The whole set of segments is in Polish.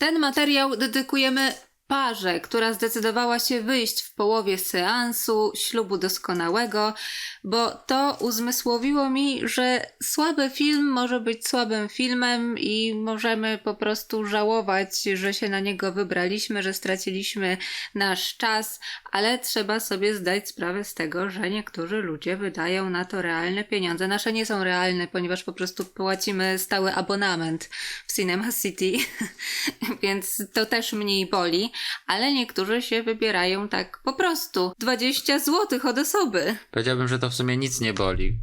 Ten materiał dedykujemy parze, która zdecydowała się wyjść w połowie seansu ślubu doskonałego, bo to uzmysłowiło mi, że słaby film może być słabym filmem i możemy po prostu żałować, że się na niego wybraliśmy, że straciliśmy nasz czas, ale trzeba sobie zdać sprawę z tego, że niektórzy ludzie wydają na to realne pieniądze. Nasze nie są realne, ponieważ po prostu płacimy stały abonament w Cinema City, więc to też mniej boli, ale niektórzy się wybierają tak po prostu. 20 zł od osoby. Powiedziałbym, że to w sumie nic nie boli.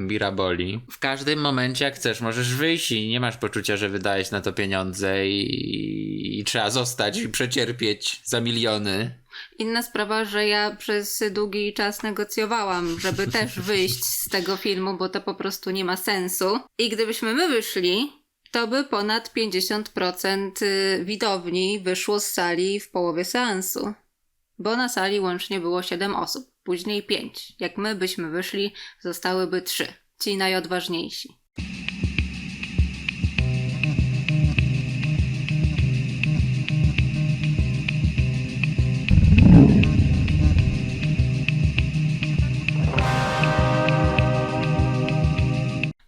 Bira boli. W każdym momencie, jak chcesz, możesz wyjść i nie masz poczucia, że wydajesz na to pieniądze i, i trzeba zostać i przecierpieć za miliony. Inna sprawa, że ja przez długi czas negocjowałam, żeby też wyjść z tego filmu, bo to po prostu nie ma sensu. I gdybyśmy my wyszli, to by ponad 50% widowni wyszło z sali w połowie seansu. Bo na sali łącznie było 7 osób, później 5. Jak my byśmy wyszli, zostałyby 3. Ci najodważniejsi.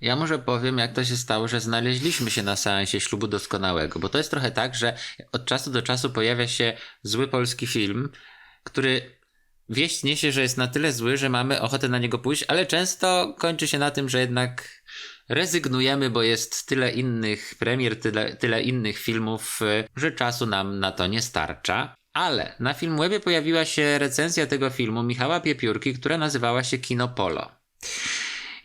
Ja może powiem, jak to się stało, że znaleźliśmy się na seansie ślubu doskonałego, bo to jest trochę tak, że od czasu do czasu pojawia się zły polski film, który wieść niesie, że jest na tyle zły, że mamy ochotę na niego pójść, ale często kończy się na tym, że jednak rezygnujemy, bo jest tyle innych premier, tyle, tyle innych filmów, że czasu nam na to nie starcza. Ale na Filmwebie pojawiła się recenzja tego filmu Michała Piepiórki, która nazywała się Kino Polo.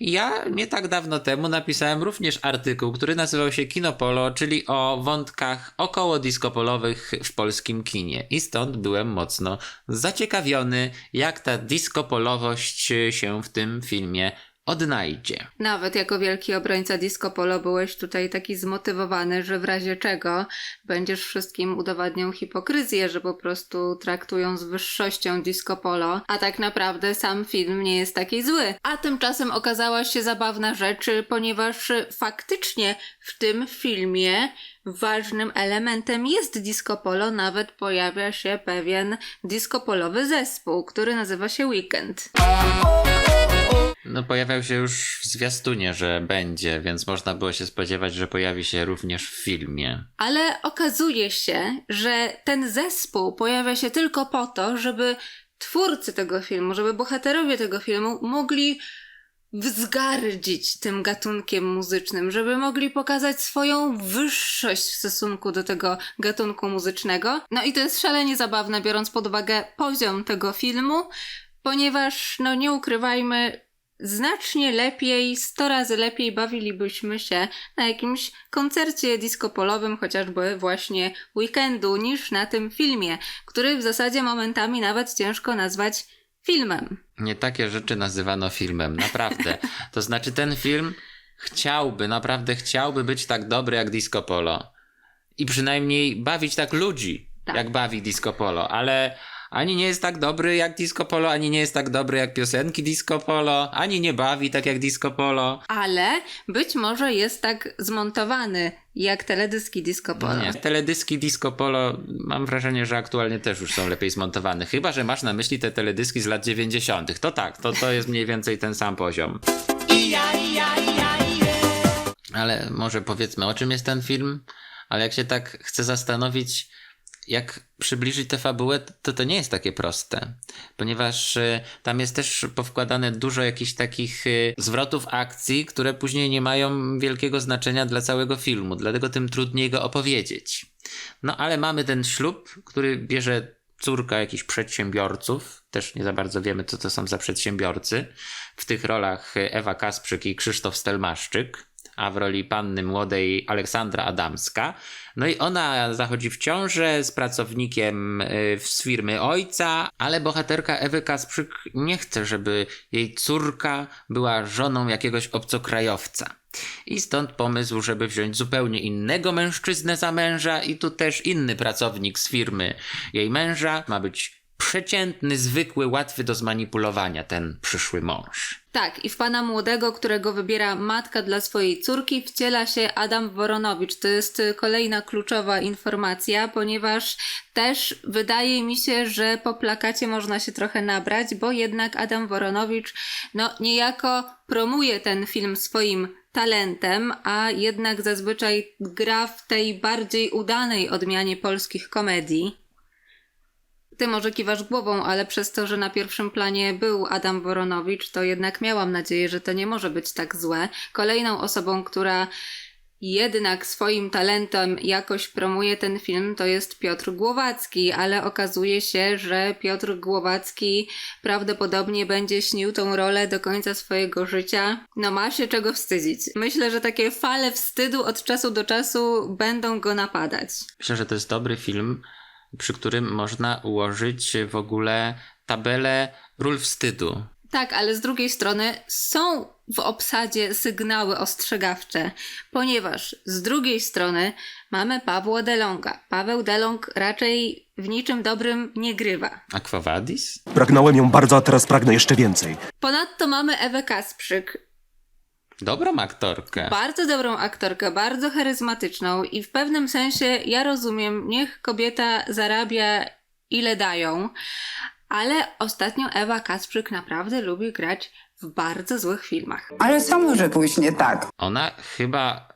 Ja nie tak dawno temu napisałem również artykuł, który nazywał się Kinopolo, czyli o wątkach około diskopolowych w polskim kinie. I stąd byłem mocno zaciekawiony, jak ta diskopolowość się w tym filmie odnajdzie. Nawet jako wielki obrońca disco polo byłeś tutaj taki zmotywowany, że w razie czego będziesz wszystkim udowadniał hipokryzję, że po prostu traktują z wyższością disco polo, a tak naprawdę sam film nie jest taki zły. A tymczasem okazała się zabawna rzecz, ponieważ faktycznie w tym filmie ważnym elementem jest disco polo, nawet pojawia się pewien disco polowy zespół, który nazywa się Weekend. No pojawiał się już w zwiastunie, że będzie, więc można było się spodziewać, że pojawi się również w filmie. Ale okazuje się, że ten zespół pojawia się tylko po to, żeby twórcy tego filmu, żeby bohaterowie tego filmu mogli wzgardzić tym gatunkiem muzycznym, żeby mogli pokazać swoją wyższość w stosunku do tego gatunku muzycznego. No i to jest szalenie zabawne, biorąc pod uwagę poziom tego filmu, ponieważ, no nie ukrywajmy, znacznie lepiej, sto razy lepiej bawilibyśmy się na jakimś koncercie disco-polowym, chociażby właśnie weekendu, niż na tym filmie, który w zasadzie momentami nawet ciężko nazwać filmem. Nie takie rzeczy nazywano filmem, naprawdę. To znaczy ten film chciałby, naprawdę chciałby być tak dobry jak Disco Polo. I przynajmniej bawić tak ludzi, Tak. jak bawi Disco Polo, ale ani nie jest tak dobry jak Disco Polo, ani nie jest tak dobry jak piosenki Disco Polo, ani nie bawi tak jak Disco Polo. Ale być może jest tak zmontowany jak teledyski disco polo. Nie, teledyski Disco Polo mam wrażenie, że aktualnie też już są lepiej zmontowane. Chyba, że masz na myśli te teledyski z lat 90. To tak, to, to jest mniej więcej ten sam poziom. Ale może powiedzmy, o czym jest ten film? Ale jak się tak chce zastanowić, jak przybliżyć tę fabułę, to to nie jest takie proste. Ponieważ y, tam jest też powkładane dużo jakichś takich y, zwrotów akcji, które później nie mają wielkiego znaczenia dla całego filmu. Dlatego tym trudniej go opowiedzieć. No ale mamy ten ślub, który bierze córka jakichś przedsiębiorców. Też nie za bardzo wiemy, co to są za przedsiębiorcy. W tych rolach y, Ewa Kasprzyk i Krzysztof Stelmaszczyk a w roli panny młodej Aleksandra Adamska. No i ona zachodzi w ciążę z pracownikiem y, z firmy ojca, ale bohaterka Ewy Kasprzyk nie chce, żeby jej córka była żoną jakiegoś obcokrajowca. I stąd pomysł, żeby wziąć zupełnie innego mężczyznę za męża i tu też inny pracownik z firmy jej męża ma być przeciętny, zwykły, łatwy do zmanipulowania ten przyszły mąż. Tak, i w pana młodego, którego wybiera matka dla swojej córki, wciela się Adam Woronowicz. To jest kolejna kluczowa informacja, ponieważ też wydaje mi się, że po plakacie można się trochę nabrać, bo jednak Adam Woronowicz, no niejako promuje ten film swoim talentem, a jednak zazwyczaj gra w tej bardziej udanej odmianie polskich komedii. Ty może kiwasz głową, ale przez to, że na pierwszym planie był Adam Woronowicz, to jednak miałam nadzieję, że to nie może być tak złe. Kolejną osobą, która jednak swoim talentem jakoś promuje ten film, to jest Piotr Głowacki, ale okazuje się, że Piotr Głowacki prawdopodobnie będzie śnił tą rolę do końca swojego życia. No ma się czego wstydzić. Myślę, że takie fale wstydu od czasu do czasu będą go napadać. Myślę, że to jest dobry film, przy którym można ułożyć w ogóle tabelę ról wstydu. Tak, ale z drugiej strony są w obsadzie sygnały ostrzegawcze, ponieważ z drugiej strony mamy Pawła Delonga. Paweł Delong raczej w niczym dobrym nie grywa. A Quo Vadis? Pragnąłem ją bardzo, a teraz pragnę jeszcze więcej. Ponadto mamy Ewę Kasprzyk, Dobrą aktorkę. bardzo dobrą aktorkę, bardzo charyzmatyczną i w pewnym sensie ja rozumiem, niech kobieta zarabia ile dają, ale ostatnio Ewa Kasprzyk naprawdę lubi grać w bardzo złych filmach. Ale co może pójść nie tak? Ona chyba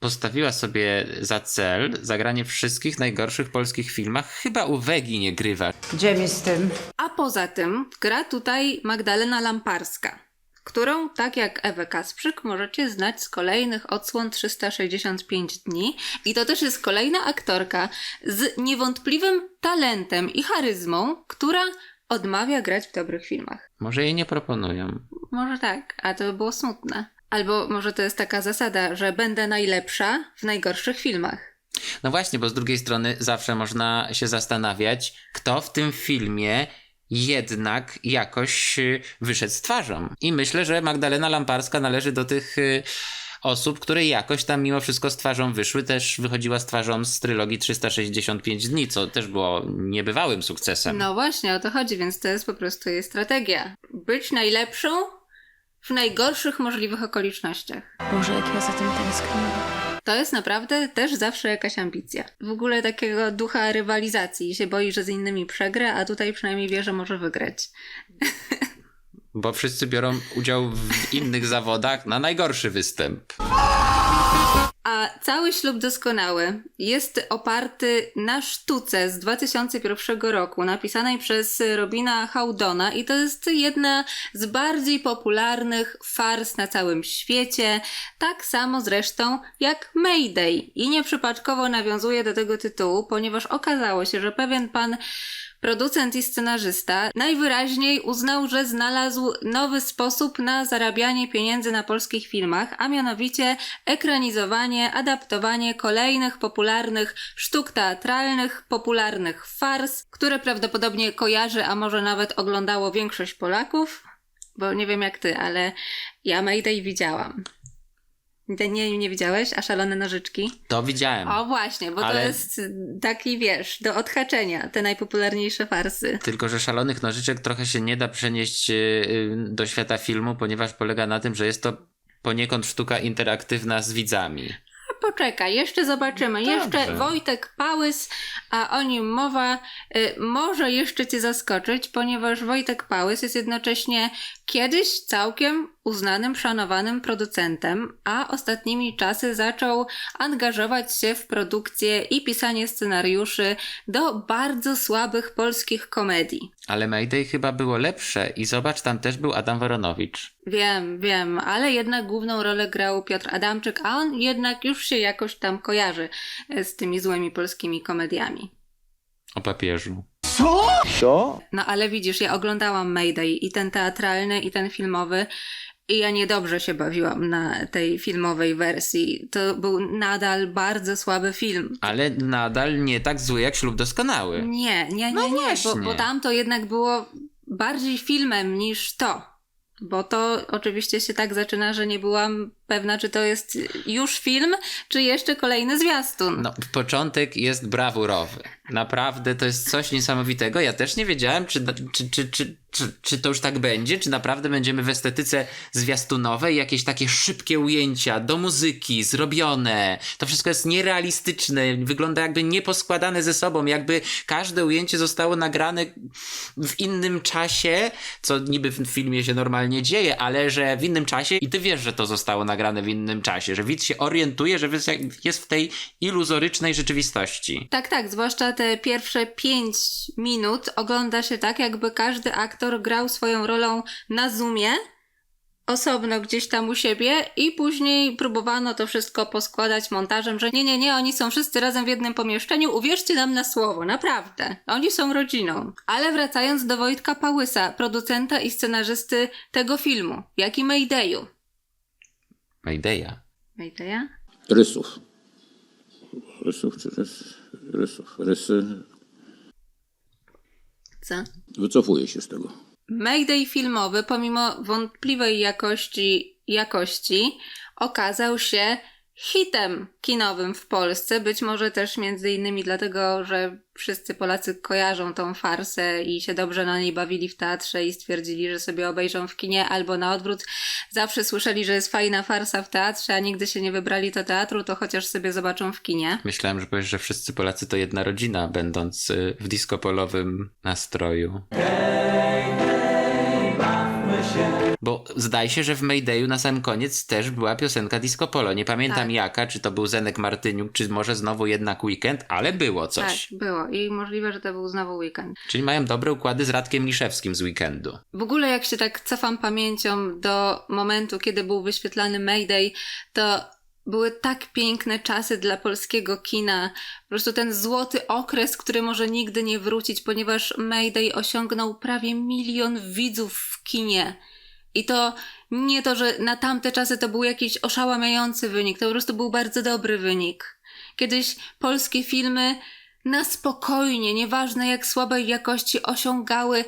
postawiła sobie za cel zagranie wszystkich najgorszych polskich filmach. Chyba u Wegi nie grywa. Gdzie mi z tym? A poza tym gra tutaj Magdalena Lamparska, którą, tak jak Ewę Kasprzyk, możecie znać z kolejnych odsłon 365 dni. I to też jest kolejna aktorka z niewątpliwym talentem i charyzmą, która odmawia grać w dobrych filmach. Może jej nie proponują. Może tak, a to by było smutne. Albo może to jest taka zasada, że będę najlepsza w najgorszych filmach. No właśnie, bo z drugiej strony zawsze można się zastanawiać, kto w tym filmie jednak jakoś y, wyszedł z twarzą. I myślę, że Magdalena Lamparska należy do tych y, osób, które jakoś tam mimo wszystko z twarzą wyszły. Też wychodziła z twarzą z trylogii 365 dni, co też było niebywałym sukcesem. No właśnie, o to chodzi, więc to jest po prostu jej strategia. Być najlepszą w najgorszych możliwych okolicznościach. Boże, jak ja za tym tęsknię. To jest naprawdę też zawsze jakaś ambicja. W ogóle takiego ducha rywalizacji. Się boi, że z innymi przegra, a tutaj przynajmniej wie, że może wygrać. Bo wszyscy biorą udział w innych zawodach na najgorszy występ. A cały ślub doskonały jest oparty na sztuce z 2001 roku, napisanej przez Robina Howdona i to jest jedna z bardziej popularnych fars na całym świecie, tak samo zresztą jak Mayday. I nieprzypadkowo nawiązuje do tego tytułu, ponieważ okazało się, że pewien pan Producent i scenarzysta najwyraźniej uznał, że znalazł nowy sposób na zarabianie pieniędzy na polskich filmach, a mianowicie ekranizowanie, adaptowanie kolejnych popularnych sztuk teatralnych, popularnych fars, które prawdopodobnie kojarzy, a może nawet oglądało większość Polaków, bo nie wiem jak ty, ale ja Mayday widziałam. Nie, nie widziałeś? A szalone nożyczki? To widziałem. O właśnie, bo to Ale- jest taki, wiesz, do odhaczenia, te najpopularniejsze farsy. Tylko, że szalonych nożyczek trochę się nie da przenieść y, y, do świata filmu, ponieważ polega na tym, że jest to poniekąd sztuka interaktywna z widzami. Poczekaj, jeszcze zobaczymy. Dobrze. Jeszcze Wojtek Pałys, a o nim mowa, y, może jeszcze cię zaskoczyć, ponieważ Wojtek Pałys jest jednocześnie kiedyś całkiem uznanym, szanowanym producentem, a ostatnimi czasy zaczął angażować się w produkcję i pisanie scenariuszy do bardzo słabych polskich komedii. Ale Mayday chyba było lepsze i zobacz, tam też był Adam Woronowicz. Wiem, wiem, ale jednak główną rolę grał Piotr Adamczyk, a on jednak już się jakoś tam kojarzy e, z tymi złymi polskimi komediami. O papieżu. No ale widzisz, ja oglądałam Mayday i ten teatralny, i ten filmowy. I ja niedobrze się bawiłam na tej filmowej wersji. To był nadal bardzo słaby film. Ale nadal nie tak zły jak ślub doskonały. Nie, nie, nie, No nie, bo, bo tam to jednak było bardziej filmem niż to. Bo to oczywiście się tak zaczyna, że nie byłam pewna, czy to jest już film, czy jeszcze kolejny zwiastun. No, początek jest brawurowy. Naprawdę to jest coś niesamowitego. Ja też nie wiedziałem, czy, czy, czy, czy, czy, czy to już tak będzie, czy naprawdę będziemy w estetyce zwiastunowej, jakieś takie szybkie ujęcia do muzyki, zrobione. To wszystko jest nierealistyczne, wygląda jakby nieposkładane ze sobą, jakby każde ujęcie zostało nagrane w innym czasie, co niby w filmie się normalnie dzieje, ale że w innym czasie i ty wiesz, że to zostało nagrane w innym czasie, że widz się orientuje, że jest w tej iluzorycznej rzeczywistości. Tak, tak, zwłaszcza te pierwsze pięć minut ogląda się tak, jakby każdy aktor grał swoją rolą na zoomie, osobno gdzieś tam u siebie i później próbowano to wszystko poskładać montażem, że nie, nie, nie, oni są wszyscy razem w jednym pomieszczeniu, uwierzcie nam na słowo, naprawdę. Oni są rodziną. Ale wracając do Wojtka Pałysa, producenta i scenarzysty tego filmu, jak i Maydayu. Maydeya. Maydaya? Rysów. Rysów czy rys? Rysów. Rysy. Co? Wycofuję się z tego. Mayday filmowy, pomimo wątpliwej jakości, jakości, okazał się hitem kinowym w Polsce. Być może też między innymi dlatego, że wszyscy Polacy kojarzą tą farsę i się dobrze na niej bawili w teatrze i stwierdzili, że sobie obejrzą w kinie, albo na odwrót zawsze słyszeli, że jest fajna farsa w teatrze, a nigdy się nie wybrali do teatru, to chociaż sobie zobaczą w kinie. Myślałem, że powiesz, że wszyscy Polacy to jedna rodzina, będąc y, w disco-polowym nastroju. Bo zdaje się, że w Maydayu na sam koniec też była piosenka Disco Polo. Nie pamiętam Tak. jaka, czy to był Zenek Martyniuk, czy może znowu jednak weekend, ale było coś. Tak, było. I możliwe, że to był znowu weekend. Czyli mają dobre układy z Radkiem Liszewskim z weekendu. W ogóle jak się tak cofam pamięcią do momentu, kiedy był wyświetlany Mayday, to były tak piękne czasy dla polskiego kina. Po prostu ten złoty okres, który może nigdy nie wrócić, ponieważ Mayday osiągnął prawie milion widzów w kinie. I to nie to, że na tamte czasy to był jakiś oszałamiający wynik, to po prostu był bardzo dobry wynik. Kiedyś polskie filmy na spokojnie, nieważne jak słabej jakości, osiągały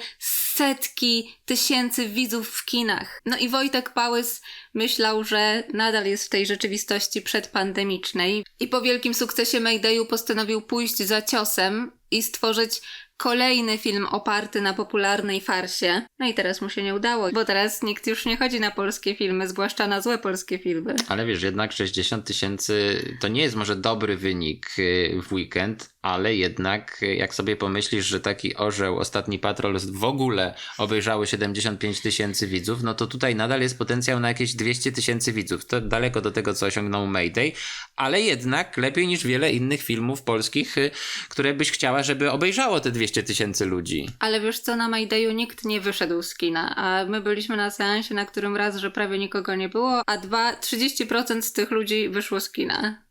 setki tysięcy widzów w kinach. No i Wojtek Pałys myślał, że nadal jest w tej rzeczywistości przedpandemicznej i po wielkim sukcesie Maydayu postanowił pójść za ciosem i stworzyć kolejny film oparty na popularnej farsie. No i teraz mu się nie udało, bo teraz nikt już nie chodzi na polskie filmy, zwłaszcza na złe polskie filmy. Ale wiesz, jednak 60 tysięcy to nie jest może dobry wynik y, w weekend, ale jednak y, jak sobie pomyślisz, że taki orzeł, ostatni patrol w ogóle obejrzało 75 tysięcy widzów, no to tutaj nadal jest potencjał na jakieś 200 tysięcy widzów. To daleko do tego, co osiągnął Mayday, ale jednak lepiej niż wiele innych filmów polskich, y, które byś chciała, żeby obejrzało te 200 tysięcy ludzi. Ale wiesz co, na Maydayu nikt nie wyszedł z kina, a my byliśmy na seansie, na którym raz, że prawie nikogo nie było, a dwa, 30% z tych ludzi wyszło z kina.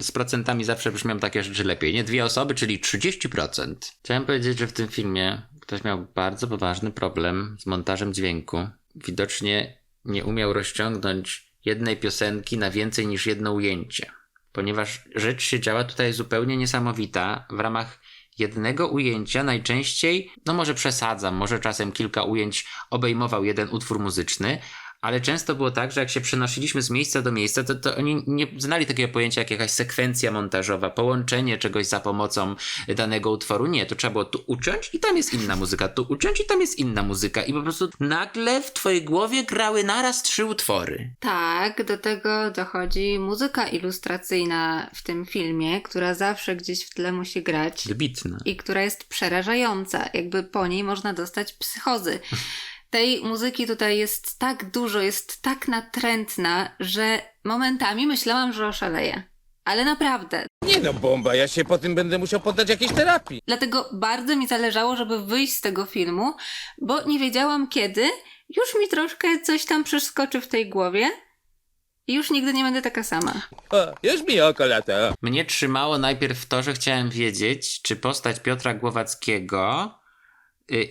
Z procentami zawsze brzmią takie rzeczy lepiej, nie? Dwie osoby, czyli 30%. Chciałem powiedzieć, że w tym filmie ktoś miał bardzo poważny problem z montażem dźwięku. Widocznie nie umiał rozciągnąć jednej piosenki na więcej niż jedno ujęcie. Ponieważ rzecz się działa tutaj zupełnie niesamowita. W ramach jednego ujęcia najczęściej, no może przesadzam, może czasem kilka ujęć obejmował jeden utwór muzyczny, ale często było tak, że jak się przenosiliśmy z miejsca do miejsca, to, to oni nie znali takiego pojęcia jak jakaś sekwencja montażowa, połączenie czegoś za pomocą danego utworu. Nie, to trzeba było tu uciąć i tam jest inna muzyka, tu uciąć i tam jest inna muzyka i po prostu nagle w twojej głowie grały naraz trzy utwory. Tak, do tego dochodzi muzyka ilustracyjna w tym filmie, która zawsze gdzieś w tle musi grać. Wybitne. i która jest przerażająca. Jakby po niej można dostać psychozy. Tej muzyki tutaj jest tak dużo, jest tak natrętna, że momentami myślałam, że oszaleję. Ale naprawdę. Nie no, bomba, ja się po tym będę musiał poddać jakiejś terapii. Dlatego bardzo mi zależało, żeby wyjść z tego filmu, bo nie wiedziałam kiedy. Już mi troszkę coś tam przeskoczy w tej głowie. I już nigdy nie będę taka sama. O, już mi oko lata. Mnie trzymało najpierw to, że chciałem wiedzieć, czy postać Piotra Głowackiego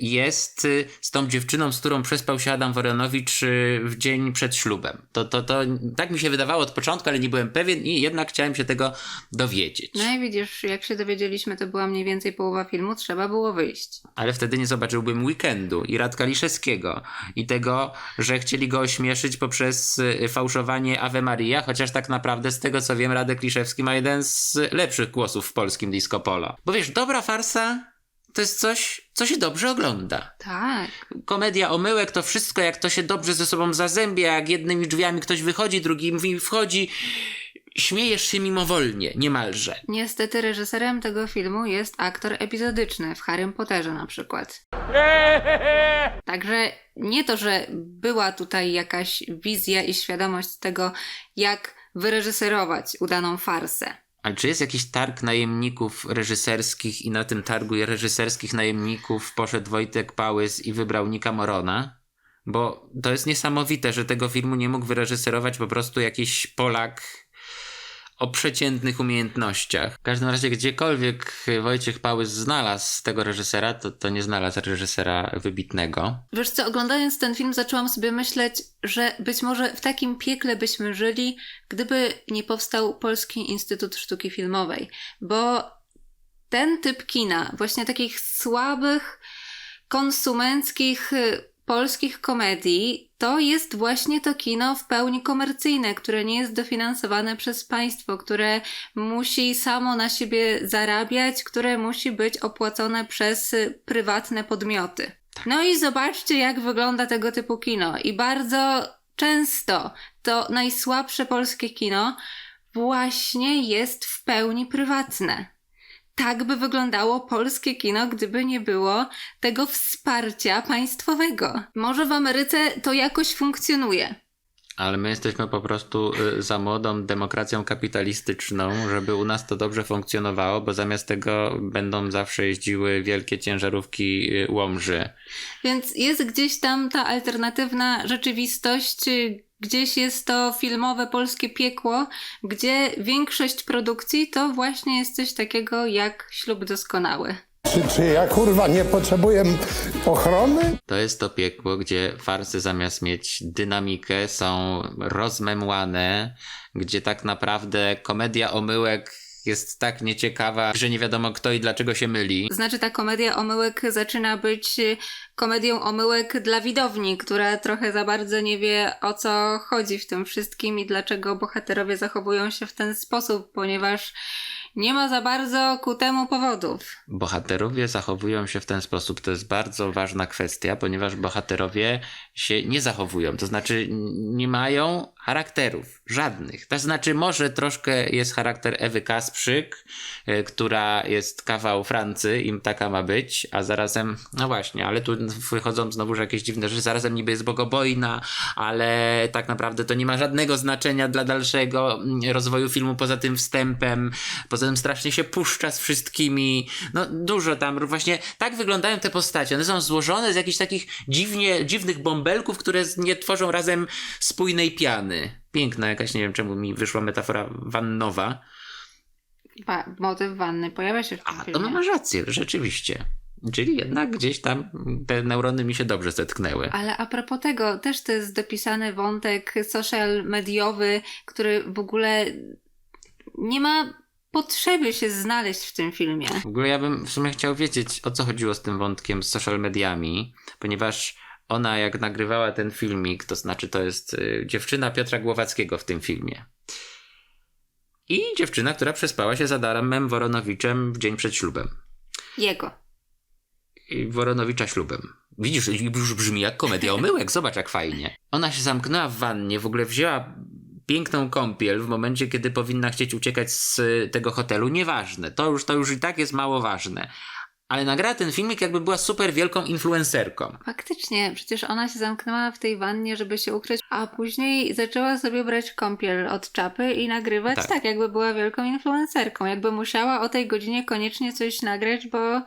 jest y, z tą dziewczyną, z którą przespał się Adam Woronowicz y, w dzień przed ślubem. To, to, to tak mi się wydawało od początku, ale nie byłem pewien i jednak chciałem się tego dowiedzieć. No i widzisz, jak się dowiedzieliśmy, to była mniej więcej połowa filmu, trzeba było wyjść. Ale wtedy nie zobaczyłbym weekendu i Radka Liszewskiego i tego, że chcieli go ośmieszyć poprzez y, fałszowanie Ave Maria, chociaż tak naprawdę z tego co wiem Radek Liszewski ma jeden z lepszych głosów w polskim disco polo. Bo wiesz, dobra farsa to jest coś, co się dobrze ogląda. Tak. Komedia omyłek to wszystko, jak to się dobrze ze sobą zazębia, jak jednymi drzwiami ktoś wychodzi, drugimi wchodzi. Śmiejesz się mimowolnie, niemalże. Niestety reżyserem tego filmu jest aktor epizodyczny w Harrym Potterze na przykład. Także nie to, że była tutaj jakaś wizja i świadomość tego, jak wyreżyserować udaną farsę. Ale czy jest jakiś targ najemników reżyserskich i na tym targu reżyserskich najemników poszedł Wojtek Pałys i wybrał Nika Morona? Bo to jest niesamowite, że tego filmu nie mógł wyreżyserować po prostu jakiś Polak o przeciętnych umiejętnościach. W każdym razie gdziekolwiek Wojciech Pałys znalazł tego reżysera, to, to nie znalazł reżysera wybitnego. Wiesz co, oglądając ten film zaczęłam sobie myśleć, że być może w takim piekle byśmy żyli, gdyby nie powstał Polski Instytut Sztuki Filmowej. Bo ten typ kina, właśnie takich słabych, konsumenckich, polskich komedii, to jest właśnie to kino w pełni komercyjne, które nie jest dofinansowane przez państwo, które musi samo na siebie zarabiać, które musi być opłacone przez prywatne podmioty. No i zobaczcie, jak wygląda tego typu kino. I bardzo często to najsłabsze polskie kino właśnie jest w pełni prywatne. Tak by wyglądało polskie kino, gdyby nie było tego wsparcia państwowego. Może w Ameryce to jakoś funkcjonuje. Ale my jesteśmy po prostu y, za młodą demokracją kapitalistyczną, żeby u nas to dobrze funkcjonowało, bo zamiast tego będą zawsze jeździły wielkie ciężarówki y, Łomży. Więc jest gdzieś tam ta alternatywna rzeczywistość, y, gdzieś jest to filmowe polskie piekło, gdzie większość produkcji to właśnie jest coś takiego jak ślub doskonały. Czy, czy ja kurwa nie potrzebuję ochrony? To jest to piekło, gdzie farsy zamiast mieć dynamikę są rozmemłane, gdzie tak naprawdę komedia omyłek jest tak nieciekawa, że nie wiadomo kto i dlaczego się myli. Znaczy ta komedia omyłek zaczyna być y, komedią omyłek dla widowni, która trochę za bardzo nie wie o co chodzi w tym wszystkim i dlaczego bohaterowie zachowują się w ten sposób, ponieważ nie ma za bardzo ku temu powodów. Bohaterowie zachowują się w ten sposób. To jest bardzo ważna kwestia, ponieważ bohaterowie się nie zachowują. To znaczy nie mają charakterów. Żadnych. To znaczy może troszkę jest charakter Ewy Kasprzyk, y, która jest kawał Francy, im taka ma być, a zarazem, no właśnie, ale tu wychodzą znowu jakieś dziwne rzeczy. Zarazem niby jest bogobojna, ale tak naprawdę to nie ma żadnego znaczenia dla dalszego mm, rozwoju filmu poza tym wstępem. Poza tym strasznie się puszcza z wszystkimi. No dużo tam właśnie tak wyglądają te postacie. One są złożone z jakichś takich dziwnie, dziwnych bąbelków, które nie tworzą razem spójnej piany. Piękna jakaś, nie wiem czemu mi wyszła metafora wannowa. Wa- motyw wanny pojawia się w tym A, to filmie. masz rację, rzeczywiście. Czyli jednak gdzieś tam te neurony mi się dobrze zetknęły. Ale a propos tego, też to jest dopisany wątek social mediowy, który w ogóle nie ma potrzeby się znaleźć w tym filmie. W ogóle ja bym w sumie chciał wiedzieć, o co chodziło z tym wątkiem z social mediami, ponieważ ona jak nagrywała ten filmik, to znaczy to jest y, dziewczyna Piotra Głowackiego w tym filmie. I dziewczyna, która przespała się z Adamem Woronowiczem w dzień przed ślubem. Jego. I Woronowicza ślubem. Widzisz, już brzmi jak komedia omyłek, zobacz jak fajnie. Ona się zamknęła w wannie, w ogóle wzięła piękną kąpiel w momencie, kiedy powinna chcieć uciekać z tego hotelu. Nieważne, to już, to już i tak jest mało ważne. Ale nagrała ten filmik jakby była super wielką influencerką. Faktycznie, przecież ona się zamknęła w tej wannie, żeby się ukryć, a później zaczęła sobie brać kąpiel od czapy i nagrywać Tak. tak, jakby była wielką influencerką. Jakby musiała o tej godzinie koniecznie coś nagrać, bo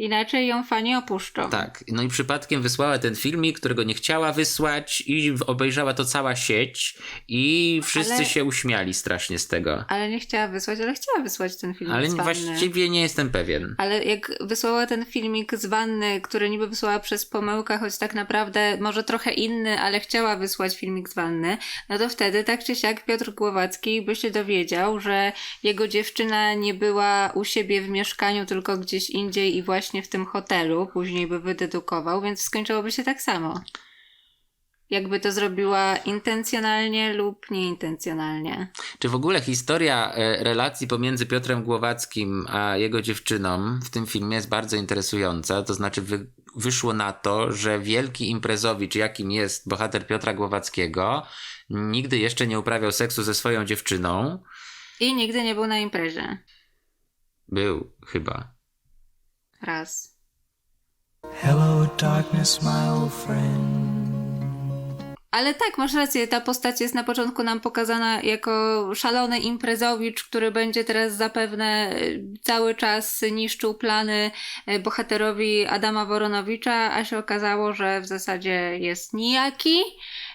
Inaczej ją fani opuszczą. Tak, no i przypadkiem wysłała ten filmik, którego nie chciała wysłać i obejrzała to cała sieć i wszyscy Ale- się uśmiali strasznie z tego. Ale nie chciała wysłać, ale chciała wysłać ten filmik Ale z wanny. właściwie nie jestem pewien. Ale jak wysłała ten filmik z wanny, który niby wysłała przez pomyłkę, choć tak naprawdę może trochę inny, ale chciała wysłać filmik z wanny, no to wtedy tak czy siak Piotr Głowacki by się dowiedział, że jego dziewczyna nie była u siebie w mieszkaniu, tylko gdzieś indziej i właśnie w tym hotelu. Później by wydedukował, więc skończyłoby się tak samo. Jakby to zrobiła intencjonalnie lub nieintencjonalnie. Czy w ogóle historia e, relacji pomiędzy Piotrem Głowackim a jego dziewczyną w tym filmie jest bardzo interesująca. To znaczy, wy, wyszło na to, że wielki imprezowicz, jakim jest bohater Piotra Głowackiego, nigdy jeszcze nie uprawiał seksu ze swoją dziewczyną. I nigdy nie był na imprezie. Był chyba. Raz. Hello, darkness, my old friend. Ale tak, masz rację, ta postać jest na początku nam pokazana jako szalony imprezowicz, który będzie teraz zapewne y, cały czas niszczył plany y, bohaterowi Adama Woronowicza, a się okazało, że w zasadzie jest nijaki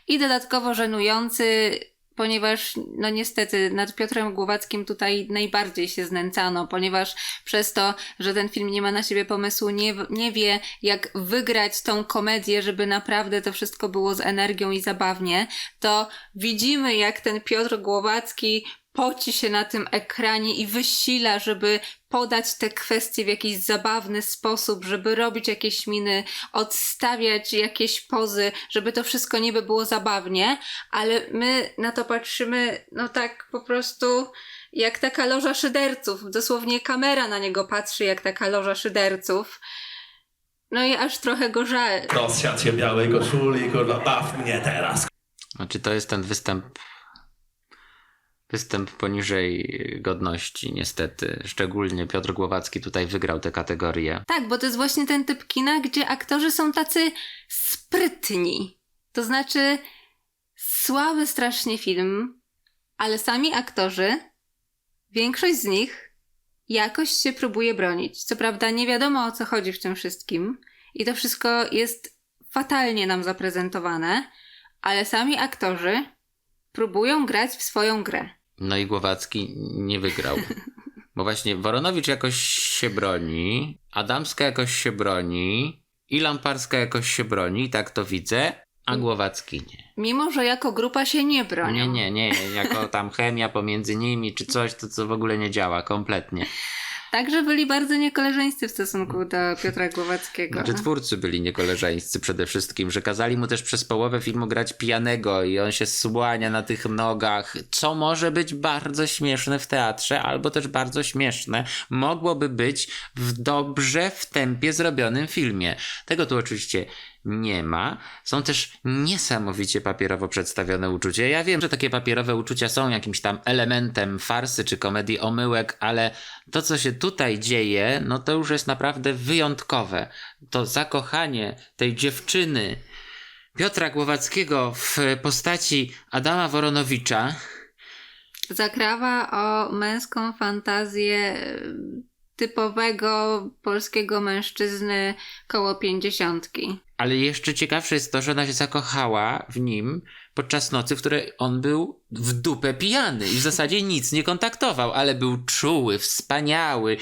i dodatkowo żenujący, ponieważ no niestety nad Piotrem Głowackim tutaj najbardziej się znęcano, ponieważ przez to, że ten film nie ma na siebie pomysłu, nie, nie wie jak wygrać tą komedię, żeby naprawdę to wszystko było z energią i zabawnie, to widzimy jak ten Piotr Głowacki poci się na tym ekranie i wysila, żeby podać te kwestie w jakiś zabawny sposób, żeby robić jakieś miny, odstawiać jakieś pozy, żeby to wszystko niby było zabawnie, ale my na to patrzymy, no tak po prostu jak taka loża szyderców. Dosłownie kamera na niego patrzy jak taka loża szyderców. No i aż trochę go żal. Rosja cię białej koszuli, kurwa, baw mnie teraz. Znaczy, to jest ten występ. Występ poniżej godności, niestety. Szczególnie Piotr Głowacki tutaj wygrał tę kategorię. Tak, bo to jest właśnie ten typ kina, gdzie aktorzy są tacy sprytni. To znaczy, słaby strasznie film, ale sami aktorzy, większość z nich jakoś się próbuje bronić. Co prawda, nie wiadomo o co chodzi w tym wszystkim, i to wszystko jest fatalnie nam zaprezentowane, ale sami aktorzy próbują grać w swoją grę. No i Głowacki nie wygrał. Bo właśnie Woronowicz jakoś się broni, Adamska jakoś się broni, i Lamparska jakoś się broni, tak to widzę, a Głowacki nie. Mimo, że jako grupa się nie bronią. Nie, nie, nie, jako tam chemia pomiędzy nimi czy coś, to co w ogóle nie działa kompletnie. Także byli bardzo niekoleżeńscy w stosunku do Piotra Głowackiego. Znaczy twórcy byli niekoleżeńscy przede wszystkim, że kazali mu też przez połowę filmu grać pijanego i on się słania na tych nogach, co może być bardzo śmieszne w teatrze, albo też bardzo śmieszne mogłoby być w dobrze w tempie zrobionym filmie. Tego tu oczywiście nie ma. Są też niesamowicie papierowo przedstawione uczucia. Ja wiem, że takie papierowe uczucia są jakimś tam elementem farsy czy komedii omyłek, ale to, co się tutaj dzieje, no to już jest naprawdę wyjątkowe. To zakochanie tej dziewczyny Piotra Głowackiego w postaci Adama Woronowicza. Zakrawa o męską fantazję e, typowego polskiego mężczyzny koło pięćdziesiątki. Ale jeszcze ciekawsze jest to, że ona się zakochała w nim podczas nocy, w której on był w dupę pijany i w zasadzie nic nie kontaktował, ale był czuły, wspaniały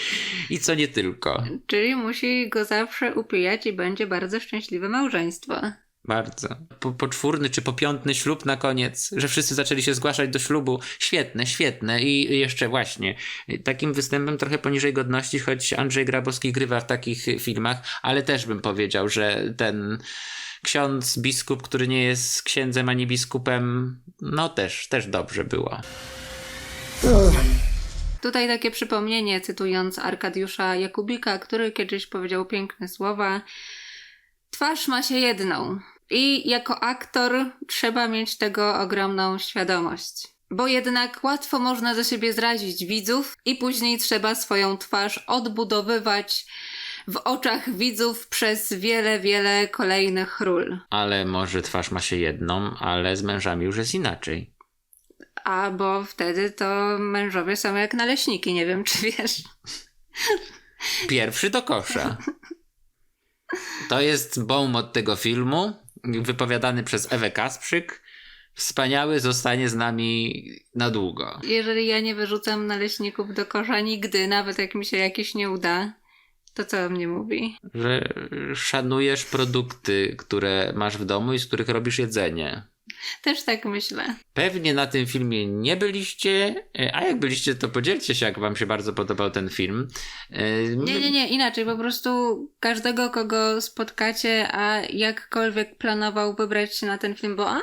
i co nie tylko. Czyli musi go zawsze upijać i będzie bardzo szczęśliwe małżeństwo. Bardzo. Po, poczwórny czy popiątny ślub na koniec, że wszyscy zaczęli się zgłaszać do ślubu. Świetne, świetne. I jeszcze właśnie takim występem trochę poniżej godności, choć Andrzej Grabowski grywa w takich filmach, ale też bym powiedział, że ten ksiądz, biskup, który nie jest księdzem ani biskupem, no też, też dobrze było. Tutaj takie przypomnienie, cytując Arkadiusza Jakubika, który kiedyś powiedział piękne słowa. Twarz ma się jedną i jako aktor trzeba mieć tego ogromną świadomość. Bo jednak łatwo można do siebie zrazić widzów i później trzeba swoją twarz odbudowywać w oczach widzów przez wiele, wiele kolejnych ról. Ale może twarz ma się jedną, ale z mężami już jest inaczej. A bo wtedy to mężowie są jak naleśniki, nie wiem czy wiesz. Pierwszy do kosza. To jest boom od tego filmu, wypowiadany przez Ewę Kasprzyk. Wspaniały zostanie z nami na długo. Jeżeli ja nie wyrzucam naleśników do kosza nigdy, nawet jak mi się jakieś nie uda, to co mnie mówi? Że szanujesz produkty, które masz w domu i z których robisz jedzenie. Też tak myślę. Pewnie na tym filmie nie byliście, e, a jak byliście, to podzielcie się, jak wam się bardzo podobał ten film. E, Nie, nie, nie, inaczej. Po prostu każdego, kogo spotkacie, a jakkolwiek planował wybrać się na ten film, bo a,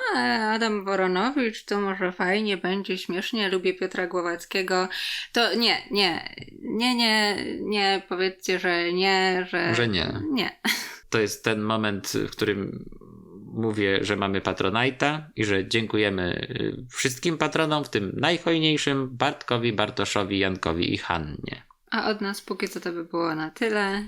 Adam Woronowicz, to może fajnie, będzie śmiesznie, lubię Piotra Głowackiego, to nie, nie, nie, nie, nie, powiedzcie, że nie, że... Że nie. Nie. To jest ten moment, w którym mówię, że mamy Patronite'a i że dziękujemy y, wszystkim patronom, w tym najhojniejszym Bartkowi, Bartoszowi, Jankowi i Hannie. A od nas póki co to by było na tyle.